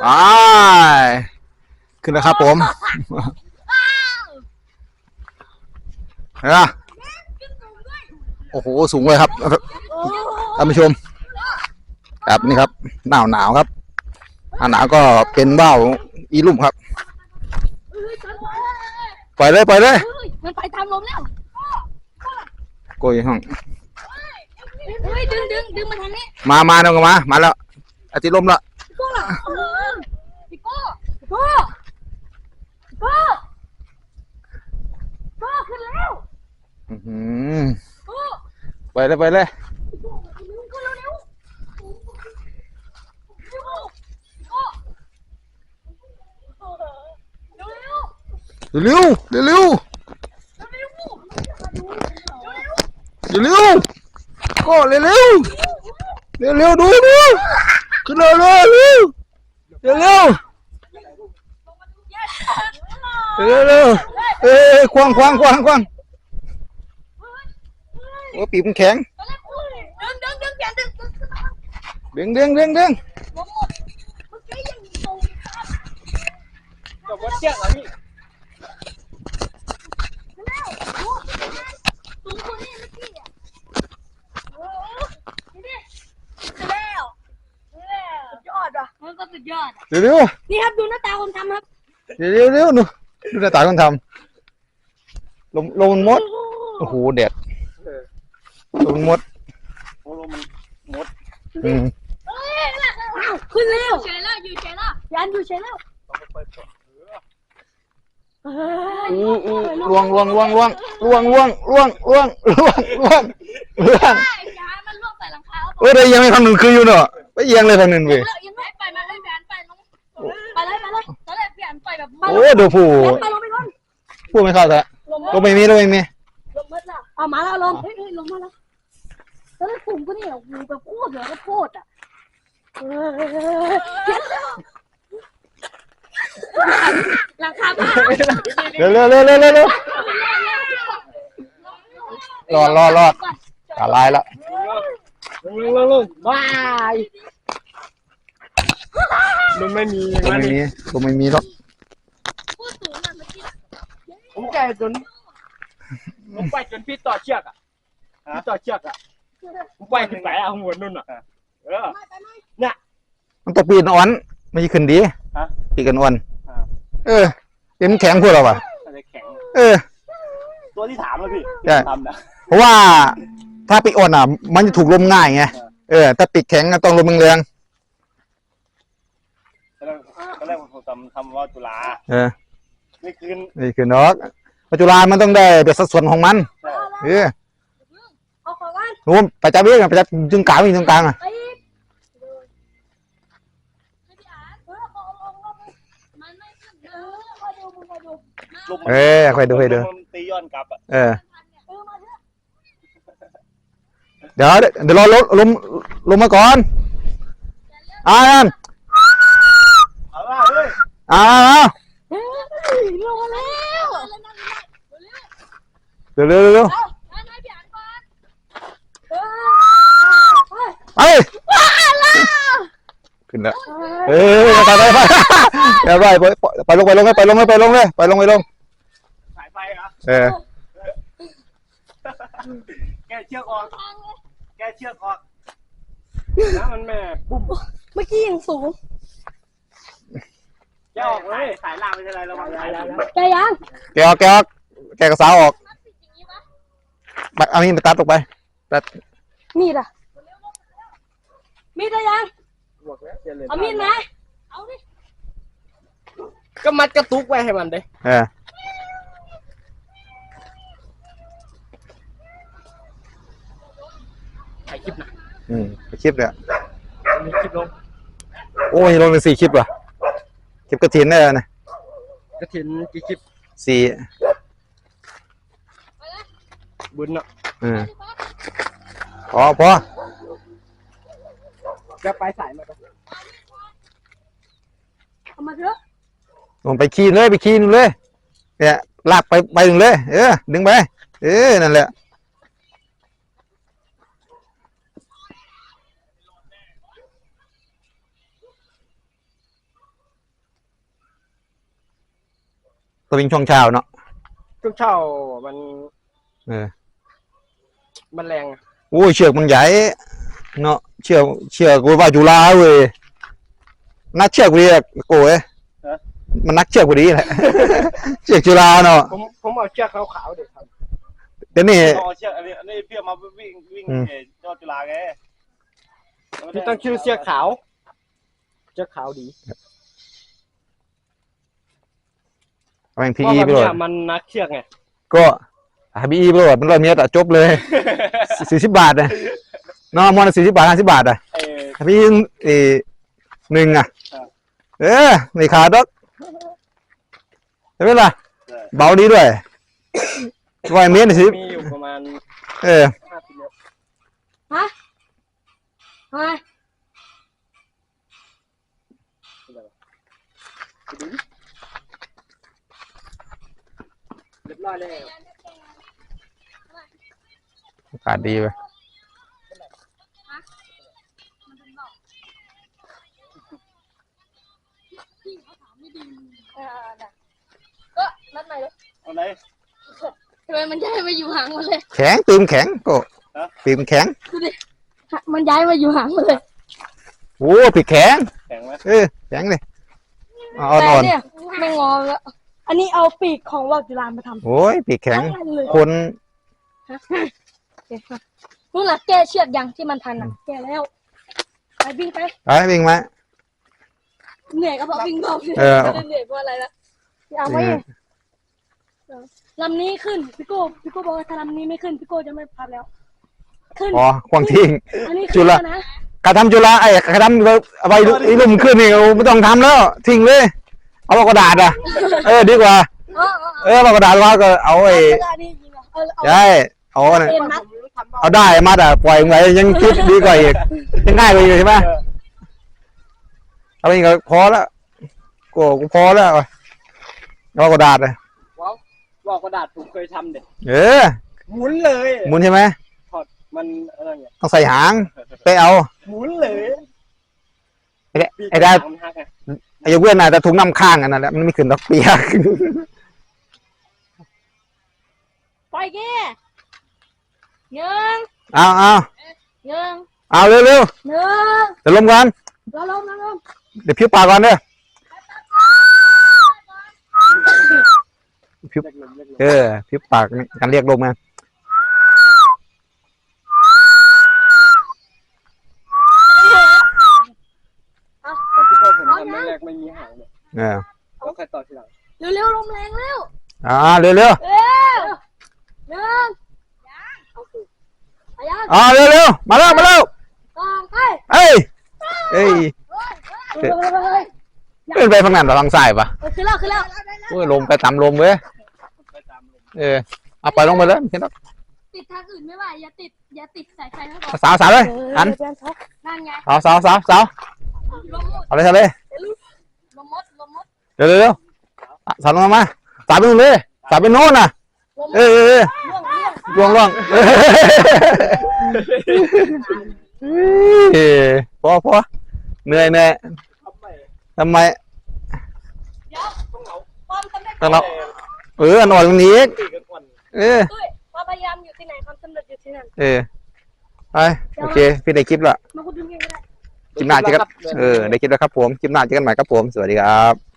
ไปขึ้นแล้วครับผมเห็นปะโอ้โห สูงเลยครับท่านผู้ชมครับนี่ครับ หนาวหนาวครับหน้าหนาวก็เป็นว่าวอีลุ่มครับ ปล่อยเลยปล่อยเลยเฮ้ยมันไปตามลมแล้วโกยห้องเฮ้ยดึงดึงดึงมาทางนี้ มามาเดี๋ยวก็มา มาแล้วอาทิตย์ลมแล้ว พี่โก้เหรอเออพี่โก้พี่โก้พี่โก้พี่โก้ขึ้นแล้ว อื้อหือ โก้ ไป เลยไปเลยพี่โก้ขึ้นเร็วพี่โก้พี่โก้เร็วเร็วเร็วเร็วเร็วเร็วเร็วเร็วก็เร็วเร็วเร็วเร็วดูดูขึ้นเร็วเร็วเร็วเร็วเร็วเร็วเร็วเอ้ยควงควงควงควง โอ้ปีกมันแข็ง ดึงดึงดึงอย่าดึงดึงดึงดึงดึงดึงลงหมดเมื่อกี้ยังตรงกับวัดเชือกเหรอพี่แล้วสูงกว่านี้เมื่อกี้อะโอ้นี่ดิแล้วแล้วสุดยอดอะมันก็สุดยอดเร็วเร็วนี่ครับดูหน้าตาคนทำครับเร็วเร็วเร็วดูดูหน้าตาคนทำลมลมมันมดโอ้โหแดด ลมมันมดโอ้โหมันมดอืมเอ้ยอ้าวขึ้นแล้วเฉยแล้วอยู่เฉยแล้วยันอยู่เฉยแล้วต้องไปเปิดก่อนเฮ้ยอู้อู้ล่วงล่วงล่วงล่วงล่วงล่วงล่วงล่วงล่วงล่วงล่วงยานมันล่วงใส่หลังคาแล้วเอ้ยได้ยังไม่ทำหนึ่งคืออยู่เนาะไปเอียงเลยทางหนึ่งเว้ยยังไม่ไปมาเลยพี่อันไปลงไปเลยไปเลยตอนแรกพี่อันไปแบบโอ้ดูผู้ไปลงไปลงผู้ไม่เข้าแต่ลงลมไม่มีลมไม่มีลงมาแล้วเอามาแล้วลงเฮ้ยเฮ้ยลงมาแล้ว ตอนแรกลุ่มก็เนี่ยโอ้โหแบบโคตรเหลือก็โคตรอะเออเห็นแล้วหลังคาบ้านเร็วเร็วเร็วเร็วเร็วเร็วรอดรอดรอดตาลายล้วลงลงบายมันไม่มีอย่างลมนั้นไม่มีลมไม่มีหรอกพูดสูงอะเมื่อกี้ผมแก่จนผมไปจนพี่ต่อเชือกอะพี่ต่อเชือกอะ ไปขึ้นไปอะหัวนุ่นอะเออไม่ไปไม่มันตกปีนอ่อนไม่ใช่ขึ้นดีฮะปีกันอ่อนอ่าเออเป็นแข็งพวกเราอะอะไรแข็งเออ ตัวที่ถามเลยพี่ใช่ทำนะเพราะว่าถ้าปีกอ่อนอะ มันจะถูกลมง่ายไงเออถ้าปีกแข็งอะต้องลมแรงตอนแรกตอนแรกผมทำทำว่าจุฬาๆเออนี่คืนนี่คือนกปัจจุบันมันต้องได้เป็นสัดส่วนของมันเออเอาขอกั รู้นไปจับเองอะไปจับตรงกลางอีกตรงกลางอะเออค่อยดูค่อดูตีย้อนกลับอะเออเดี๋ยวเดี๋ยวรอลมลมลมมาก่อนอ่านอ่าลงมาแล้วเร็วเร็วเร็ว เออไปไปไปเดี๋ยวไปไปไปลงไปลงไปลงไปลงเลยไปลงไปลงสายไฟเหรอเออแกเชือกออกแกเชือกออกนะมันแม่ปุ๊บเมื่อกี้ยังสูงแกออกเลยสายลางไม่ใช่อะไรระวังสายล่างใจยังแกออกแกออกแกกระสาวออกเอามีดมาตัดออกไปตัดมีดอะมีดได้ยัง บอกแล้วเจริญเอามีดไหมเอาดิ ก็มัดกระตุกไว้ให้มันเด้เออถ่ายคลิปนะอืมไปคลิปเนี่ยมีคลิปลงโอ้ยลงเป็นสี่คลิปว่ะคลิปกระถินได้แล้วนะกระถินกี่คลิปสี่บุญเนาะอืมพอพอ จะไปสายมาปะเอามาเถอะลงไปขีนเลยไปขีนเลยเนี่ยหลักไปไปหนึ่งเลย เออดึงไป เออนั่นแหละตัววิ่งช่วงเช้าเนาะช่วงเช้ามันเออมันแรงอะ โอ้ยเชือกมันใหญ่ เนาะเชือกเชือกกูว่าจุฬาเว้ยนักเชือกกูดีอะโก้เอ้ยมันนักเชือกกูดีแหละ เชือกจุฬาเนาะผมผมเอาเชือกขาวๆเด็กครับเดี๋ยวนี้พอเชือกอันนี้อันนี้พี่เอามาวิ่งวิ่งอืม เอ่อยอดจุฬาไงพี่ต้องชื่อเชือกขาว เชือกขาวดีแม่งเพพีราะอีว่าไปโหลเนี่ดยมันนักเชือกไงก็หาพีอีไปโหลดมันร้อยเมตรอะจบเลย สี่สิบบาทเลยเนาะมอนสี่สิบบาทห้าสิบบาทอะเออหาพีเออหนึ่งอะครับ เออไม่ขาดดอกใช่ไหมล่ะใช่เบาดีด้วยร้อยเมตรสิมีอยู่ประมาณเออห้าสิบเมตรฮะฮะเรียบร้อยแล้วอากาศดีไป ออน่ะก็นัดใหม่เลยเอาไหน ทำไมมันย้ายมาอยู่ห่างมาเลย แข็งตื่มแข็งก็ฮะตื่มแข็งมันย้ายมาอยู่ห่างมาเลยโอ้ผิดแข็งแข็งไหมเออแข็งเลยอ่อแต่นเนี่ยไม่งอแล้วอันนี้เอาปีกของว่าวจุฬามาทำๆโอ้ยปีกแข็ง ทั้งอันเลยคนนู่นน่ะแก้เชือกยังที่มันทันอะแก้แล้วไปวิ่งไปไปวิ่งมา เหนื่อยก็เพราะวิ่งเบาเออ ไม่ได้เหนื่อยเพราะอะไรละเอาไว้ลำนี้ขึ้นพี่โก้พี่โก้บอกว่าถ้าลำนี้ไม่ขึ้นพี่โก้จะไม่พับแล้ว ขึ้นอ๋อควางทิ้ง อันนี้จุขึ้นฬา แล้วนะกระทำจุฬาไอ้กระทำเอาไปไอ้ลุ่มขึ้นนี่โอ้ไม่ต้องทำแล้ว ทิ้งเลย เอากระดาษอะ เออดีกว่า อ๋ออ๋อเออเอากระดาษว่าก็เอาไอ้เอาอันนี้จริงเหรอเออเอาใช่เอาเนี่ย เอ็นมัดเอาได้มัดอะปล่อยไว้ยังคิดดีกว่าอีกยังง่ายกว่าอีกใช่ไหมเอาไปอีกก็พอแล้วกูกูพอแล้วเอากระดาษเลยว้าวว่าวกระดาษผมเคยทำเด็ดเออหมุนเลยหมุนใช่ไหมถอดมันอะไรเงี้ยต้องใส่หางไปเอาหมุนเลยไอ้ได้ไอ้ได้ปีกหางมันหักไงไอ้ยกเว้นน่ะแต่ถุงน้ำข้างอันนั้นแหละมันไม่ขึ้นดอกเปียกไปแก่หนึ่งเอาเอาหนึ่งเอาเร็วเร็วหนึ่งๆเดี๋ยวลมก่อนแล้วลมแล้วลม เดี๋ยวพิ้วปากก่อนเด้อพิ้วเล็กลมเล็กลมเออพิ้วปากนี่การเรียกลมไงตอนที่พ่อผมทำแรกๆไม่มีหางเลยเออแล้วใครต่อทีหลังเร็วๆลมแรงเร็วอ่าเร็วเร็วเร็วหนึ่งอายังๆอ่าเร็วเร็วๆมาแล้วมาแล้วสองไปเอ้ยเอ้ย เป็นไปทางนั้นหรือทางซ้ายปะขึ้นแล้วขึ้นแล้วโอ้ยลมไปตามลมเว้ยเออเอาไปลงไปเลยเห็นหรอกติดทางอื่นไม่ไหวอย่าติดอย่าติดสายไฟแล้วก่อนสาวสาวเลยอันนั่นไงสาวสาวสาวสาวเอาเลยเอาเลยลมมดลมมดเร็วเร็วเร็วสาวลงมาสาวไปนู่นเลยสาวไปโน่นน่ะ เอ้ยดเออ้ยล่วงล่วงพอพอ เหนื่อยเหนื่อยทำไมทำไมเดี๋ยวต้องเอาความสำเร็จต้องเราเออหน่อยตรงนี้อีกตีกันก่อนเออด้วยความพยายามอยู่ที่ไหนความสำเร็จอยู่ที่นั่นเออไปโอเคพี่ได้คลิปละมาคุณดึงเองก็ได้ คลิปหน้าเจอกันเออได้คลิปแล้วครับผมคลิปหน้าเจอกันใหม่ครับผม สวัสดีครับ